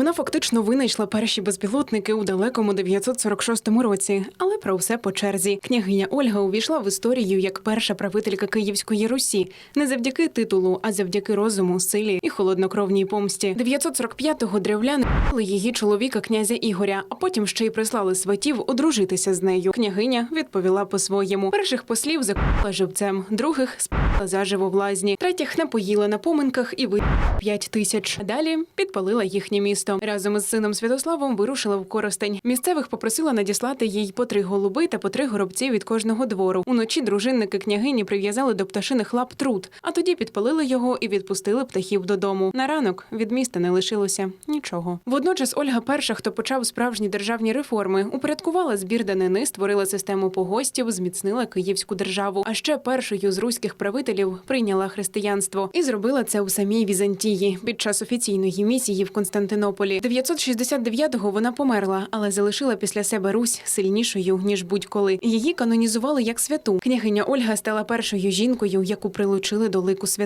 Вона фактично винайшла перші безпілотники у далекому 946 році, але про все по черзі. Княгиня Ольга увійшла в історію як перша правителька Київської Русі, не завдяки титулу, а завдяки розуму, силі і холоднокровній помсті. 945-го древляни її чоловіка князя Ігоря, а потім ще й прислали сватів одружитися з нею. Княгиня відповіла по-своєму. Перших послів закупила живцем, других спала заживо в лазні, третіх напоїла на поминках і ви п'ять тисяч. Далі підпалила їхнє місто. Разом із сином Святославом вирушила в Коростень. Місцевих попросила надіслати їй по три голуби та по три горобці від кожного двору. Уночі дружинники княгині прив'язали до пташиних лап труд, а тоді підпалили його і відпустили птахів додому. На ранок від міста не лишилося нічого. Водночас Ольга перша, хто почав справжні державні реформи, упорядкувала збір данини, створила систему погостів, зміцнила київську державу. А ще першою з руських правителів прийняла християнство і зробила це у самій Візантії під час офіційної місії в Константинополі. 969-го вона померла, але залишила після себе Русь сильнішою ніж будь-коли. Її канонізували як святу. Княгиня Ольга стала першою жінкою, яку прилучили до лику свят.